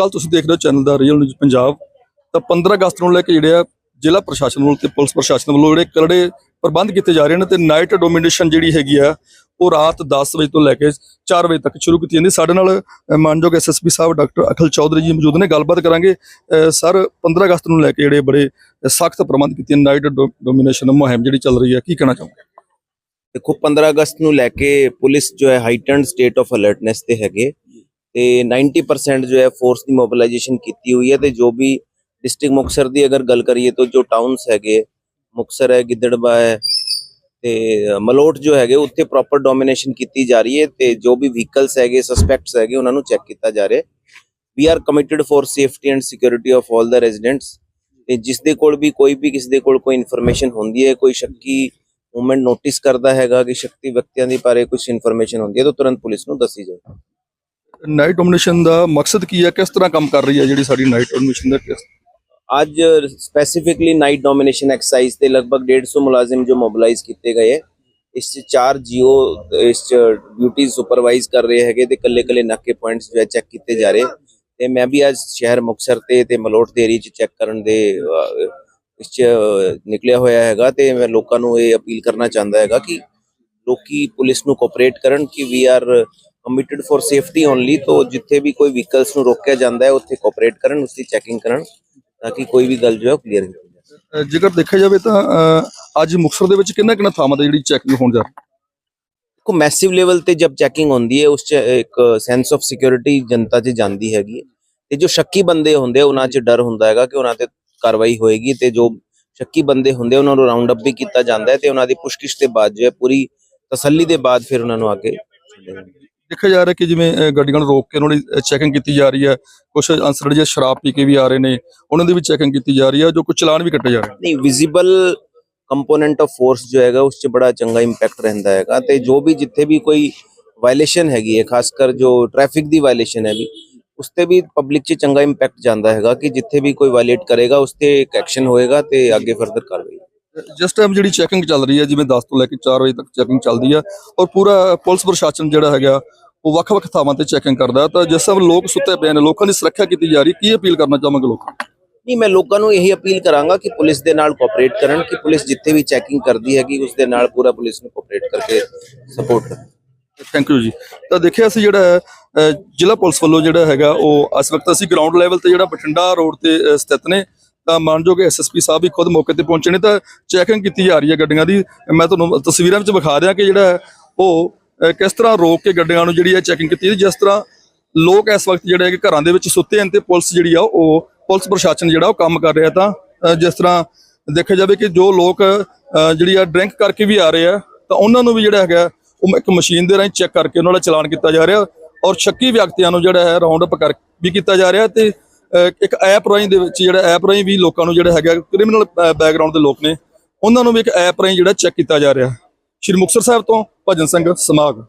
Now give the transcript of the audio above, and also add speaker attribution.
Speaker 1: ਅਕਾਲ ਤੁਸੀਂ ਦੇਖ ਰਹੇ ਹੋ ਚੈਨਲ ਦਾ ਰੀਅਲ ਨਿਊਜ਼ ਪੰਜਾਬ, ਤਾਂ 15 ਅਗਸਤ ਨੂੰ ਲੈ ਕੇ ਜਿਹੜੇ ਆ ਜ਼ਿਲ੍ਹਾ ਪ੍ਰਸ਼ਾਸਨ ਵੱਲੋਂ ਤੇ ਪੁਲਿਸ ਪ੍ਰਸ਼ਾਸਨ ਵੱਲੋਂ ਜਿਹੜੇ ਕਰੜੇ ਪ੍ਰਬੰਧ ਕੀਤੇ ਜਾ ਰਹੇ ਨੇ ਤੇ ਨਾਈਟ ਡੋਮੀਨੇਸ਼ਨ ਜਿਹੜੀ ਹੈਗੀ ਆ, ਉਹ ਰਾਤ 10 ਵਜੇ ਤੋਂ ਲੈ ਕੇ 4 ਵਜੇ ਤੱਕ ਸ਼ੁਰੂ ਕੀਤੀ ਜਾਂਦੀ। ਸਾਡੇ ਨਾਲ ਮਾਨਯੋਗ ਐਸਐਸਪੀ ਸਾਹਿਬ ਡਾਕਟਰ ਅਖਲ ਚੌਧਰੀ ਜੀ ਮੌਜੂਦ ਨੇ, ਗੱਲਬਾਤ ਕਰਾਂਗੇ। ਸਰ 15 ਅਗਸਤ ਨੂੰ ਲੈ ਕੇ ਜਿਹੜੇ ਬੜੇ ਸਖਤ ਪ੍ਰਬੰਧ ਕੀਤੇ ਨਾਈਟ ਡੋਮੀਨੇਸ਼ਨ ਮੁਹਿੰਮ ਜਿਹੜੀ ਚੱਲ ਰਹੀ ਹੈ ਕੀ ਕਹਿਣਾ ਚਾਹੋਗੇ?
Speaker 2: ਦੇਖੋ 15 ਅਗਸਤ ਨੂੰ ਲੈ ਕੇ ਪੁਲਿਸ ਜੋ ਹੈ ਹਾਈਟਨਡ ਸਟੇਟ ਆਫ ਅਲਰਟਨੈਸ ਤੇ ਹੈਗੇ। ਤੇ 90% ਜੋ ਹੈ ਫੋਰਸ ਦੀ ਮੋਬਿਲਾਈਜੇਸ਼ਨ ਕੀਤੀ ਹੋਈ ਹੈ ਤੇ ਜੋ ਵੀ ਡਿਸਟ੍ਰਿਕਟ ਮੁਕਸਰ ਦੀ ਅਗਰ ਗੱਲ ਕਰੀਏ ਤਾਂ ਜੋ ਟਾਊਨਸ ਹੈਗੇ ਮੁਕਸਰ ਹੈ ਗਿੱਦੜਬਾ ਹੈ ਤੇ ਮਲੋਟ ਜੋ ਹੈਗੇ ਉੱਥੇ ਪ੍ਰੋਪਰ ਡੋਮੀਨੇਸ਼ਨ ਕੀਤੀ ਜਾ ਰਹੀ ਹੈ ਤੇ ਜੋ ਵੀ ਵਹੀਕਲਸ ਹੈਗੇ ਸਸਪੈਕਟਸ ਹੈਗੇ ਉਹਨਾਂ ਨੂੰ ਚੈੱਕ ਕੀਤਾ ਜਾ ਰਿਹਾ we are committed for safety and security of all the residents ਤੇ ਜਿਸ ਦੇ ਕੋਲ ਵੀ ਕੋਈ ਵੀ ਕਿਸੇ ਦੇ ਕੋਲ ਕੋਈ ਇਨਫੋਰਮੇਸ਼ਨ ਹੁੰਦੀ ਹੈ, ਕੋਈ ਸ਼ੱਕੀ ਮੂਵਮੈਂਟ ਨੋਟਿਸ ਕਰਦਾ ਹੈਗਾ ਕਿ ਸ਼ਕਤੀ ਵਿਅਕਤੀਆਂ ਦੇ ਬਾਰੇ ਕੁਝ ਇਨਫੋਰਮੇਸ਼ਨ ਹੁੰਦੀ ਹੈ ਤਾਂ ਤੁਰੰਤ ਪੁਲਿਸ ਨੂੰ ਦੱਸੀ ਜਾਏ
Speaker 1: ਨਾਈਟ ਡੋਮੀਨੇਸ਼ਨ ਦਾ ਮਕਸਦ ਕੀ ਹੈ? ਕਿਸ ਤਰ੍ਹਾਂ ਕੰਮ ਕਰ ਰਹੀ ਹੈ ਜਿਹੜੀ ਸਾਡੀ ਨਾਈਟ ਡੋਮੀਨੇਸ਼ਨ ਦਾ ਕਿਸ
Speaker 2: ਅੱਜ ਸਪੈਸੀਫਿਕਲੀ ਨਾਈਟ ਡੋਮੀਨੇਸ਼ਨ ਐਕਸਰਸਾਈਜ਼ ਤੇ ਲਗਭਗ 150 ਮੁਲਾਜ਼ਮ ਜੋ ਮੋਬਿਲਾਈਜ਼ ਕੀਤੇ ਗਏ ਹੈ। ਇਸ 'ਚ ਚਾਰ ਜੀਓ, ਇਸ 'ਚ ਡਿਊਟੀਜ਼ ਸੁਪਰਵਾਈਜ਼ ਕਰ ਰਹੇ ਹੈਗੇ ਤੇ ਕੱਲੇ ਕੱਲੇ ਨਾਕੇ ਪੁਆਇੰਟਸ ਜੋ ਚੈੱਕ ਕੀਤੇ ਜਾ ਰਹੇ। ਤੇ ਮੈਂ ਵੀ ਅੱਜ ਸ਼ਹਿਰ ਮੁਕਤਸਰ ਤੇ ਤੇ ਮਲੋਟ ਦੇ ਏਰੀਆ 'ਚ ਚੈੱਕ ਕਰਨ ਦੇ ਇਸ 'ਚ ਨਿਕਲਿਆ ਹੋਇਆ ਹੈਗਾ ਤੇ ਮੈਂ ਲੋਕਾਂ ਨੂੰ ਇਹ ਅਪੀਲ ਕਰਨਾ ਚਾਹੁੰਦਾ ਹੈਗਾ ਕਿ ਲੋਕੀ ਪੁਲਿਸ ਨੂੰ ਕੋਆਪਰੇਟ ਕਰਨ ਕਿ we are committed for safety only ਤੋਂ ਜਿੱਥੇ ਵੀ ਕੋਈ ਵਹੀਕਲਸ ਨੂੰ ਰੋਕਿਆ ਜਾਂਦਾ ਹੈ ਉੱਥੇ ਕੋਆਪਰੇਟ ਕਰਨ ਉਸ ਦੀ ਚੈਕਿੰਗ ਕਰਨ ਤਾਂ ਕਿ ਕੋਈ ਵੀ ਗੱਲ ਜੋ ਹੈ ਕਲੀਅਰ ਹੋ ਜਾਵੇ।
Speaker 1: ਜੇਕਰ ਦੇਖਿਆ ਜਾਵੇ ਤਾਂ ਅੱਜ ਮੁਕਤਸਰ ਦੇ ਵਿੱਚ ਕਿੰਨਾ ਕਿੰਨਾ ਥਾਵਾਂ ਤੇ ਜਿਹੜੀ ਚੈਕਿੰਗ ਹੋਣ ਜਾ ਰਹੀ
Speaker 2: ਦੇਖੋ ਮੈਸਿਵ ਲੈਵਲ ਤੇ ਜਬ ਚੈਕਿੰਗ ਹੁੰਦੀ ਹੈ ਉਸ ਚ ਇੱਕ ਸੈਂਸ ਆਫ ਸਿਕਿਉਰਿਟੀ ਜਨਤਾ 'ਚ ਜਾਂਦੀ ਹੈਗੀ ਤੇ ਜੋ ਸ਼ੱਕੀ ਬੰਦੇ ਹੁੰਦੇ ਉਹਨਾਂ 'ਚ ਡਰ ਹੁੰਦਾ ਹੈਗਾ ਕਿ ਉਹਨਾਂ ਤੇ ਕਾਰਵਾਈ ਹੋਏਗੀ ਤੇ ਜੋ ਸ਼ੱਕੀ ਬੰਦੇ ਹੁੰਦੇ ਉਹਨਾਂ ਨੂੰ ਰਾਉਂਡ ਅਪ ਵੀ ਕੀਤਾ ਜਾਂਦਾ ਹੈ ਤੇ ਉਹਨਾਂ ਦੀ ਪੁਸ਼ਕਿਸ਼ ਦੇ ਬਾਅਦ ਜੋ ਹੈ ਪੂਰੀ ਤਸੱਲੀ ਦੇ ਬਾਅਦ ਫਿਰ ਉਹਨਾਂ ਨੂੰ ਅੱਗੇ ਜਾਂਦਾ।
Speaker 1: ਦੇਖਿਆ ਜਾ ਰਿਹਾ ਕਿ ਜਿਵੇਂ ਗੱਡੀਆਂ ਨੂੰ ਰੋਕ ਕੇ ਉਹਨਾਂ ਦੀ ਚੈਕਿੰਗ ਕੀਤੀ ਜਾ ਰਹੀ ਹੈ। ਕੁਝ ਅਨਸਰ ਜਿਹੜੇ ਸ਼ਰਾਬ ਪੀ ਕੇ ਵੀ ਆ ਰਹੇ ਨੇ ਉਹਨਾਂ ਦੀ ਵੀ ਚੈਕਿੰਗ ਕੀਤੀ ਜਾ ਰਹੀ ਹੈ ਜੋ ਕੁਝ ਚਲਾਨ ਵੀ ਕੱਟੇ ਜਾ ਰਹੇ ਨੇ।
Speaker 2: ਨਹੀਂ ਵਿਜ਼ੀਬਲ ਕੰਪੋਨੈਂਟ ਆਫ ਫੋਰਸ ਜੋ ਹੈਗਾ ਉਸ 'ਚ ਬੜਾ ਚੰਗਾ ਇੰਪੈਕਟ ਰਹਿੰਦਾ ਹੈਗਾ ਤੇ ਜੋ ਵੀ ਜਿੱਥੇ ਵੀ ਕੋਈ ਵਾਇਲੇਸ਼ਨ ਹੈਗੀ ਹੈ ਖਾਸ ਕਰ ਜੋ ਟ੍ਰੈਫਿਕ ਦੀ ਵਾਇਲੇਸ਼ਨ ਹੈ ਵੀ ਉਸ ਤੇ ਵੀ ਪਬਲਿਕ 'ਚ ਚੰਗਾ ਇੰਪੈਕਟ ਜਾਂਦਾ ਹੈਗਾ ਕਿ ਜਿੱਥੇ ਵੀ ਕੋਈ ਵਾਇਲੇਟ ਕਰੇਗਾ ਉਸ ਤੇ ਇੱਕ ਐਕਸ਼ਨ ਹੋਏਗਾ ਤੇ ਅੱਗੇ ਫਰਦਰ ਕਾਰਵਾਈ।
Speaker 1: ਜਿਸ ਟਾਈਮ ਜਿਹੜੀ ਚੈਕਿੰਗ ਚੱਲ ਰਹੀ ਹੈ ਜਿਵੇਂ 10 ਤੋਂ ਲੈ ਕੇ 4 ਵਜੇ ਤੱਕ ਚੈਕਿੰਗ ਚੱਲਦੀ ਹੈ ਔਰ ਪੂਰਾ ਪੁਲਿਸ ਪ੍ਰਸ਼ਾਸਨ ਜਿਹੜਾ ਹੈਗਾ ਉਹ ਵੱਖ-ਵੱਖ ਥਾਵਾਂ ਤੇ ਚੈਕਿੰਗ ਕਰਦਾ ਤਾਂ ਜਿਸ ਸਮੇਂ ਲੋਕ ਸੁੱਤੇ ਪਏ ਨੇ ਲੋਕਾਂ ਦੀ ਸੁਰੱਖਿਆ ਕੀਤੀ ਜਾ ਰਹੀ ਕੀ ਅਪੀਲ ਕਰਨਾ ਚਾਹਾਂਗੇ ਲੋਕਾਂ?
Speaker 2: ਨਹੀਂ ਮੈਂ ਲੋਕਾਂ ਨੂੰ ਇਹੀ ਅਪੀਲ ਕਰਾਂਗਾ ਕਿ ਪੁਲਿਸ ਦੇ ਨਾਲ ਕੋਆਪਰੇਟ ਕਰਨ ਕਿ ਪੁਲਿਸ ਜਿੱਥੇ ਵੀ ਚੈਕਿੰਗ ਕਰਦੀ ਹੈਗੀ ਉਸ ਦੇ ਨਾਲ ਪੂਰਾ ਪੁਲਿਸ ਨੂੰ ਕੋਆਪਰੇਟ ਕਰਕੇ ਸਪੋਰਟ ਕਰਨ।
Speaker 1: ਥੈਂਕ ਯੂ ਜੀ। ਤਾਂ ਦੇਖਿਆ ਅਸੀਂ ਜਿਹੜਾ ਜ਼ਿਲ੍ਹਾ ਪੁਲਿਸ ਵੱਲੋਂ ਜਿਹੜਾ ਹੈਗਾ ਉਹ ਇਸ ਵਕਤ ਅਸੀਂ ਗਰਾਊਂਡ ਲੈਵਲ ਤੇ ਜਿਹੜਾ ਬਠਿੰਡਾ ਰੋਡ ਤੇ ਸਥਿਤ ਨੇ ਤਾਂ ਮਾਨਯੋਗ ਐਸਐਸਪੀ ਸਾਹਿਬ ਵੀ ਖੁਦ ਮੌਕੇ ਤੇ ਪਹੁੰਚੇ ਨੇ। ਤਾਂ ਚੈਕਿੰਗ ਕੀਤੀ ਜਾ ਰਹੀ ਹੈ ਗੱਡੀਆਂ ਦੀ। ਮੈਂ ਤੁਹਾਨੂੰ ਤਸਵੀਰਾਂ ਵਿੱਚ ਵਿਖਾ ਦਿਆਂ ਕਿ ਜਿਹੜਾ ਉਹ ਕਿਸ ਤਰ੍ਹਾਂ ਰੋਕ ਕੇ ਗੱਡੀਆਂ ਨੂੰ ਜਿਹੜੀ ਹੈ ਚੈਕਿੰਗ ਕੀਤੀ ਜਿਸ ਤਰ੍ਹਾਂ ਲੋਕ ਇਸ ਵਕਤ ਜਿਹੜੇ ਹੈ ਕਿ ਘਰਾਂ ਦੇ ਵਿੱਚ ਸੁੱਤੇ ਹਨ ਤੇ ਪੁਲਿਸ ਜਿਹੜੀ ਆ ਉਹ, ਪੁਲਿਸ ਪ੍ਰਸ਼ਾਸਨ ਜਿਹੜਾ ਉਹ ਕੰਮ ਕਰ ਰਿਹਾ ਤਾਂ ਜਿਸ ਤਰ੍ਹਾਂ ਦੇਖਿਆ ਜਾਵੇ ਕਿ ਜੋ ਲੋਕ ਜਿਹੜੀ ਆ ਡਰਿੰਕ ਕਰਕੇ ਵੀ ਆ ਰਹੇ ਆ, ਤਾਂ ਉਹਨਾਂ ਨੂੰ ਵੀ ਜਿਹੜਾ ਹੈਗਾ ਉਹ ਇੱਕ ਮਸ਼ੀਨ ਦੇ ਰਾਹੀਂ ਚੈੱਕ ਕਰਕੇ ਉਹਨਾਂ ਦਾ ਚਲਾਨ ਕੀਤਾ ਜਾ ਰਿਹਾ ਔਰ ਸ਼ੱਕੀ ਵਿਅਕਤੀਆਂ ਨੂੰ ਜਿਹੜਾ ਹੈ ਰਾਉਂਡ ਅਪ ਕਰ, ਵੀ ਕੀਤਾ ਜਾ ਰਿਹਾ ਤੇ ਇੱਕ ਐਪ ਰਾਹੀਂ ਦੇ ਵਿੱਚ ਜਿਹੜਾ ਐਪ ਰਾਹੀਂ ਵੀ ਲੋਕਾਂ ਨੂੰ ਜਿਹੜਾ ਹੈਗਾ ਕ੍ਰਿਮੀਨਲ ਬੈਕਗ੍ਰਾਉਂਡ ਦੇ ਲੋਕ ਨੇ, ਉਹਨਾਂ ਨੂੰ ਵੀ ਇੱਕ ਐਪ ਰਾਹੀਂ ਜਿਹੜਾ ਚੈੱਕ ਕੀਤਾ ਜਾ ਰਿਹਾ। ਸ਼੍ਰੀ ਮੁਕਤਸਰ ਸਾਹਿਬ ਤੋਂ ਭਜਨ ਸਿੰਘ ਸਮਾਗ